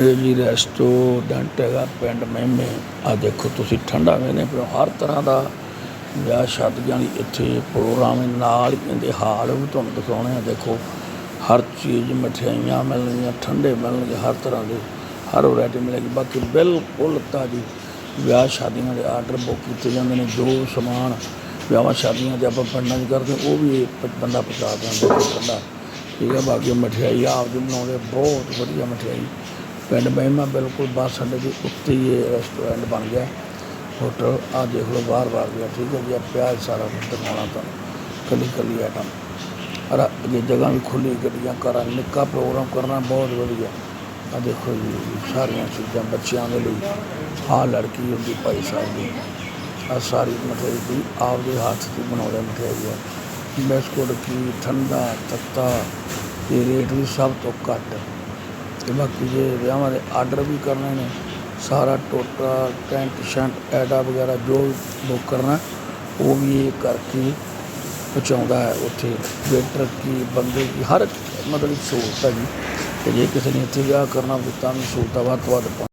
ਇਹ ਜੀ ਰੈਸਟੋਰੈਂਟ ਹੈਗਾ, ਪਿੰਡ ਮਹਿਮੇ। ਆ ਦੇਖੋ ਤੁਸੀਂ ਠੰਡਾ ਵੇਨੇ ਪਰ ਹਰ ਤਰ੍ਹਾਂ ਦਾ ਵਿਆਹ ਸ਼ਾਦੀਆਂ ਲਈ ਇੱਥੇ ਪ੍ਰੋਗਰਾਮ ਹੈ। ਨਾਲ ਹੀ ਕਹਿੰਦੇ ਹਾਲ ਵੀ ਤੁਹਾਨੂੰ ਦਿਖਾਉਣੇ ਆ। ਦੇਖੋ ਹਰ ਚੀਜ਼ ਮਠਿਆਈਆਂ ਮਿਲਣਗੀਆਂ, ਠੰਡੇ ਮਿਲਣਗੇ ਹਰ ਤਰ੍ਹਾਂ ਦੇ, ਹਰ ਵੈਰਾਈਟੀ ਮਿਲੇਗੀ। ਬਾਕੀ ਬਿਲਕੁਲ ਤਾਜ਼ੀ ਵਿਆਹ ਸ਼ਾਦੀਆਂ ਦੇ ਆਰਡਰ ਬੁੱਕ ਕੀਤੇ ਜਾਂਦੇ ਨੇ, ਜੋ ਸਮਾਨ ਵਿਆਹਾਂ ਸ਼ਾਦੀਆਂ 'ਚ ਆਪਾਂ ਪਿੰਡਾਂ 'ਚ ਕਰਦੇ ਉਹ ਵੀ ਬੰਦਾ ਪਹੁੰਚਾ ਦਿੰਦਾ, ਠੰਡਾ। ਠੀਕ ਹੈ ਬਾਕੀ ਮਠਿਆਈ ਆਪ ਜੀ ਬਣਾਉਂਦੇ ਬਹੁਤ ਵਧੀਆ ਮਠਿਆਈ। ਪਿੰਡ ਮਹਿਮਾ ਬਿਲਕੁਲ ਬੱਸ ਅੱਡੇ ਦੇ ਉੱਤੇ ਹੀ ਇਹ ਰੈਸਟੋਰੈਂਟ ਬਣ ਗਿਆ। ਹੋਟਲ ਆ ਦੇਖ ਲਓ ਬਾਹਰ ਬਾਹਰ ਗਿਆ ਠੀਕ ਹੈ ਜੀ ਆ ਪਿਆਜ਼ ਸਾਰਾ ਕੁਝ ਦਿਖਾਉਣਾ ਤੁਹਾਨੂੰ ਕੱਲੀ ਕੱਲੀ ਆਈਟਮ ਅਰ ਅੱਗੇ ਜਗ੍ਹਾ ਵੀ ਖੁੱਲੀ ਗੱਡੀਆਂ, ਕਾਰਾਂ, ਨਿੱਕਾ ਪ੍ਰੋਗਰਾਮ ਕਰਨਾ ਬਹੁਤ ਵਧੀਆ। ਆ ਦੇਖੋ ਜੀ, ਸਾਰੀਆਂ ਚੀਜ਼ਾਂ ਬੱਚਿਆਂ ਦੇ ਲਈ। ਆਹ ਲੜਕੀ ਹੁੰਦੀ ਭਾਈ ਸਾਹਿਬ ਦੀ। ਆ ਸਾਰੀ ਮਠਿਆਈ ਦੀ ਆਪਦੇ ਹੱਥ ਦੀ ਬਣਾਉਂਦੇ ਮਠਿਆਈ ਹੈ। ਬਿਸਕੁਟ ਕੀ ਠੰਡਾ ਤੱਤਾ, ਤੇ ਰੇਟ ਵੀ ਸਭ ਤੋਂ ਘੱਟ। ਤੇ ਬਾਕੀ ਜੇ ਵਿਆਹਾਂ ਦੇ ਆਰਡਰ ਵੀ ਕਰਨੇ ਨੇ, ਸਾਰਾ ਟੋਟਾ ਟੈਂਟ ਸ਼ੈਂਟ ਐਡਾ ਵਗੈਰਾ ਜੋ ਬੁੱਕ ਕਰਨਾ, ਉਹ ਵੀ ਇਹ ਕਰਕੇ ਪਹੁੰਚਾਉਂਦਾ ਹੈ ਉੱਥੇ। ਵੇਟਰ ਕੀ, ਬੰਦੇ ਕੀ, ਹਰ ਇੱਕ ਮਤਲਬ ਸਹੂਲਤ ਹੈ ਜੀ ਤੇ ਜੇ ਕਿਸੇ ਨੇ ਇੱਥੇ ਵਿਆਹ ਕਰਨਾ ਹੋਵੇ ਤਾਂ ਵੀ ਸਹੂਲਤਾਂ ਵੱਧ ਤੋਂ ਵੱਧ